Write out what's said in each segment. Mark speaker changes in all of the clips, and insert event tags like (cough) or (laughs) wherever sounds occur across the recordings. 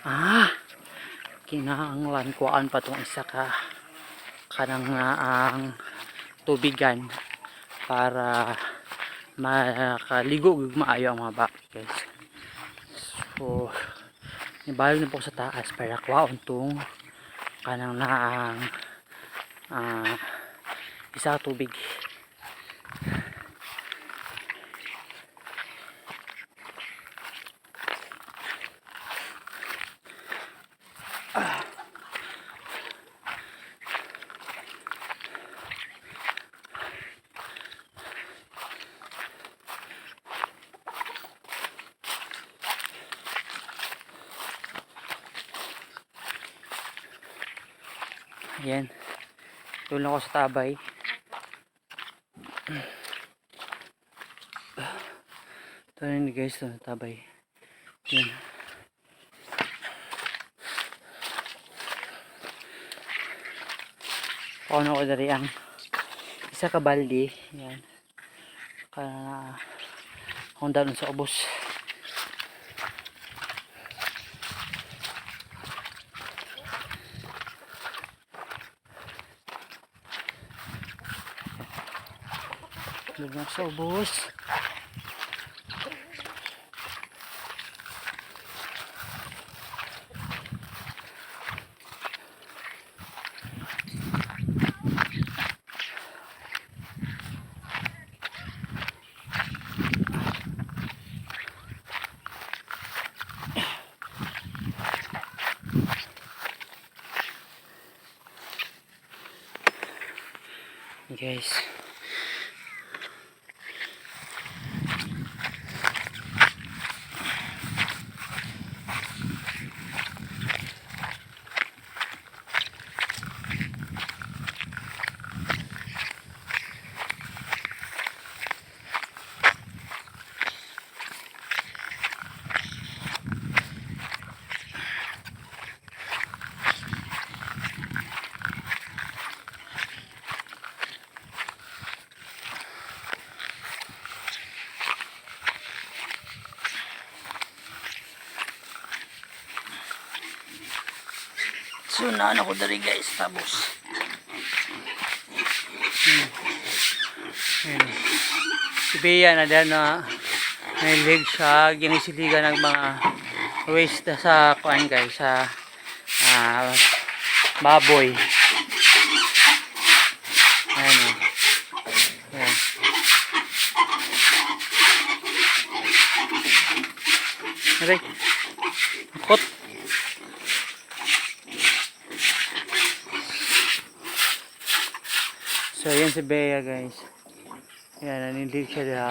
Speaker 1: Ah, kinahanglan kuan pa tong isa ka kanang nga ang tubigan para makaligo ug maayo ang mga guys. So, nibayo na po sa taas para kuwaon tong kanang naang ah isa tubig. Ayan. Tulong ako sa tabay. Ito yun guys, ito tabay. Ayan. Paano ko dari ang isa ka baldi. Ayan. Kana akong dalon sa ubos. Dalon ako sa ubos. guys So, naano ko dari guys, tapos. Hmm. Ayan. Si Bea na dyan na nahilig siya, ginisiligan ng mga waste sa kuan guys, sa ah, baboy. Ayan o. Ayan. Aray. So, yan si Bea, guys. Yan, nanindig siya diha.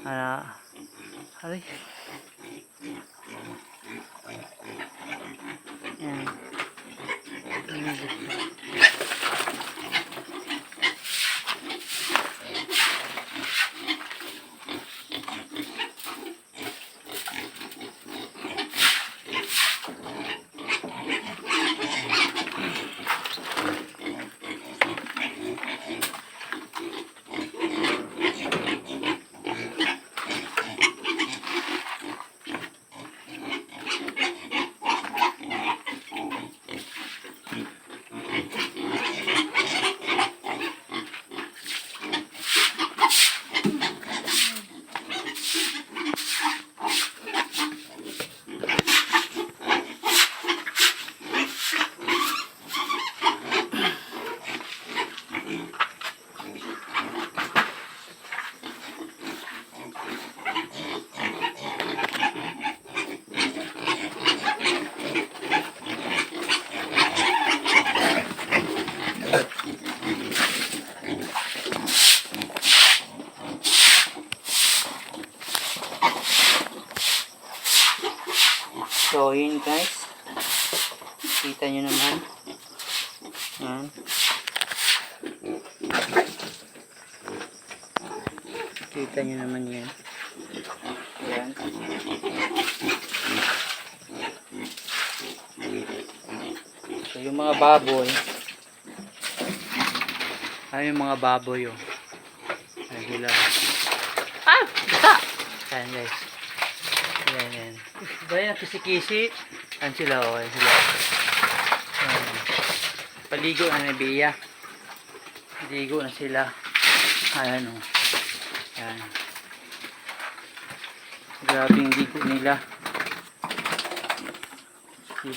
Speaker 1: Ana. Aray. Yan. So, yun guys. Kita nyo naman. Yan. Kita nyo naman yan. Yan. So, yung mga baboy. Ay, yung mga baboy, oh. Ay, hilaw. Ah! Bata! Ayan, guys. Ayan, ayan. Ba yan, kisi-kisi. Ayan sila, oh. Ayan sila. Ayan. Paligo na ni Bea. Paligo na sila. Ayan, oh. Ayan. Grabe yung ligo nila. Oh.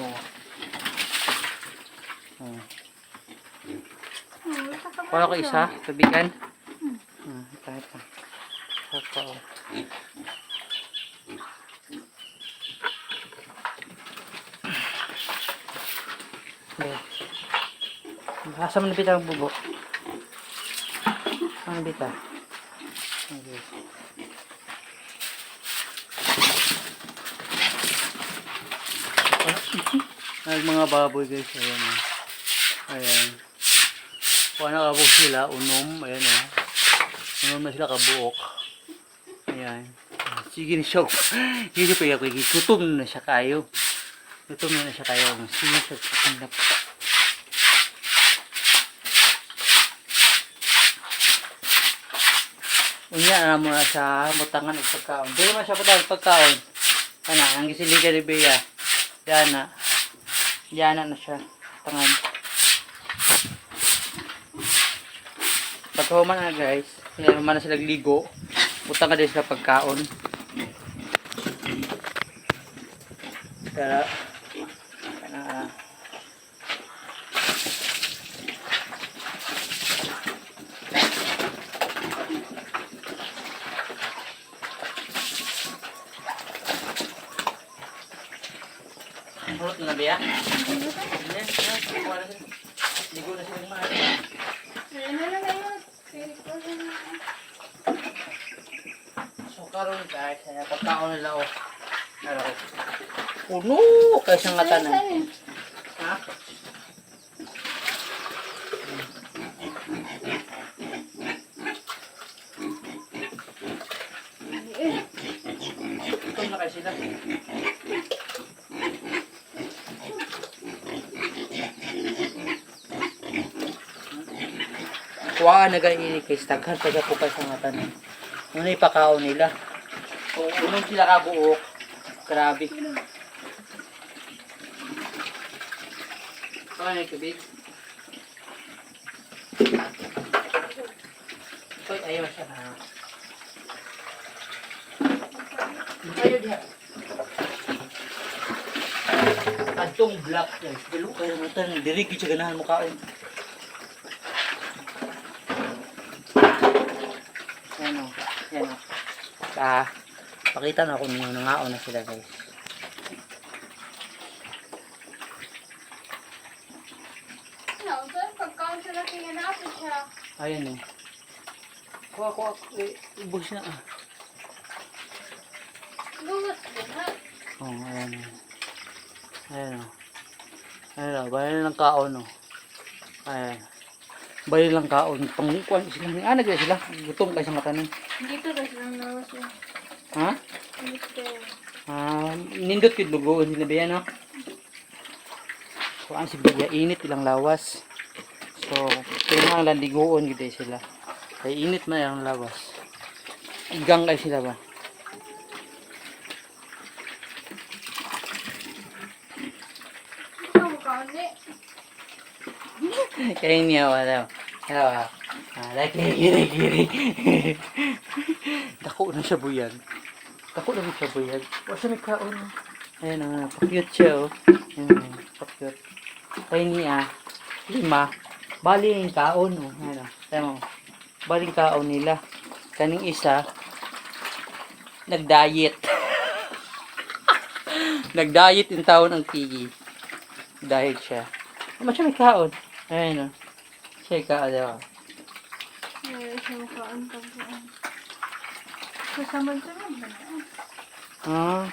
Speaker 1: Oh. Wala ko isa, tubigan. Hmm, ito, ito. Ito, oh. Okay. Asa mo nabita ang bubo? Ano nabita? Okay. Ay, mga baboy guys, ayan o. Ayan. Kung nakabog sila, unom, ayan o. Unom na sila kabuok. Ayan. Sige ni siya. Sige pa ako, gutom na siya kayo. Gutom na siya kayo. Sige siya. Hinap. Unya na mo na sa butangan ng pagkaon. Di naman siya ng pagkaon. Ano, ang gisiligan ni Bea. Yan na. Yan na siya. Tangan. Pagkahuman na guys. Naman na sila ligo. Butang ka din sa pagkaon. Kaya, kana, Hulot na ba yan? Hindi, kuha na sila. Ligo na sila mga So karon guys, ay pagkaon nila oh. Ano? Puno kay sa nga tanan. Ha? Ito na kay sila. Kuha na ganyan kay staghan pa po kay sa nga tanan. Ano ipakaon nila? Kung unong sila kabuok, grabe. Ano yung tubig? Uy, ayaw siya na. Ayaw diha. Adtong black guys. Dalo kayo naman tayo. Diri siya ganahan mo kain. Yan o. Yan o. Ah, pakita na kung nangaon na sila guys. Ayan o. Kuha, kuha. Eh, ubos na ah. Oh, ayan o. Ayan o. Ayan o, bayan lang kaon o. Ayan. Bayan lang kaon. Pangkuan sila. Ah, nagkaya sila. Gutom kayo sa matanin.
Speaker 2: Dito na silang nawas yun.
Speaker 1: Ha?
Speaker 2: Dito.
Speaker 1: Ah, nindot kid lugoon sila biya no. Ang si biya init ilang lawas. So kailangan lang liguon gid sila. Kay init man ang lawas. Igang kay sila ba? Kaya niya wala. Wala. Lagi giri giri. Dako na siya buyan. Dako na siya buyan. Wa siya may kaon. Ayan na, pa-cute siya oh. Ayan, pa-cute. Kaya niya, lima. Bali yung kaon oh. Ayan oh. Ayan oh. Bali yung kaon nila. Kaning isa, nag-diet. nag-diet yung taon ang pigi. Diet siya. Ano siya may kaon? Ayan oh. Siya yung kaon, diba?
Speaker 2: Meron siya makaan pagkaan. Kasamad-samad ba na?
Speaker 1: Ah.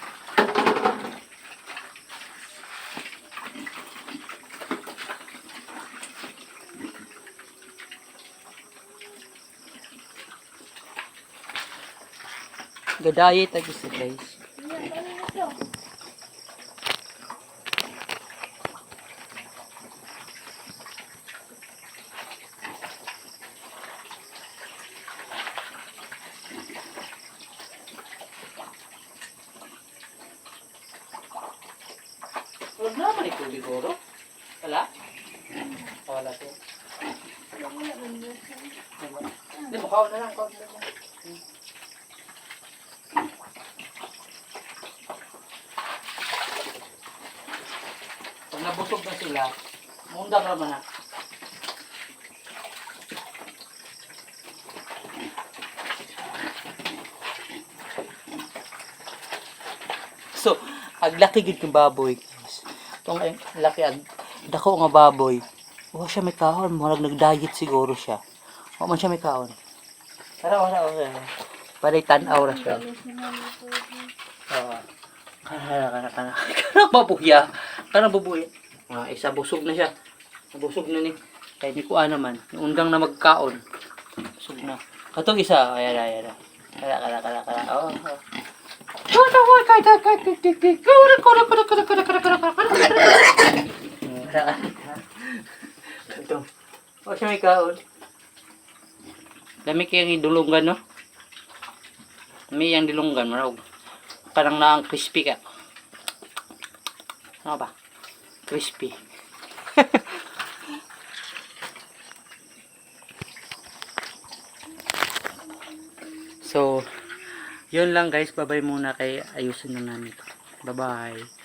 Speaker 1: Gadayet ang gusto guys.
Speaker 2: Yan, ano na to?
Speaker 1: May tubig oro? Wala? Ah, Wala to.
Speaker 2: Wala man na siya.
Speaker 1: Hindi kaon na lang, kaon na lang. Pag nabusog na sila, mundang naman na. So, ag laki gid kong baboy. Itong ay laki ag dako nga baboy. Wa siya may kaon, mo nag-diet siguro siya. Wa man siya may kaon. Saraw, saraw, saraw. Paday tanaw
Speaker 2: na siya.
Speaker 1: Oo. Kana, kana, kana. Kana babuya. (laughs) Kana babuya. Ah, isa busog na siya. Busog na ni. Kaya di ko naman. Yung undang na magkaon. Busog na. Katong isa. Ayan, ayan. Kala, kala, kala, kala. Oo. Oh, Kantong. O siya may kaon. Dami kayang idulungan, no? May yang dilunggan, marag. Parang na ang crispy ka. Ano ba? Crispy. (laughs) so, yun lang guys. Bye-bye muna kay ayusin na namin. Bye-bye.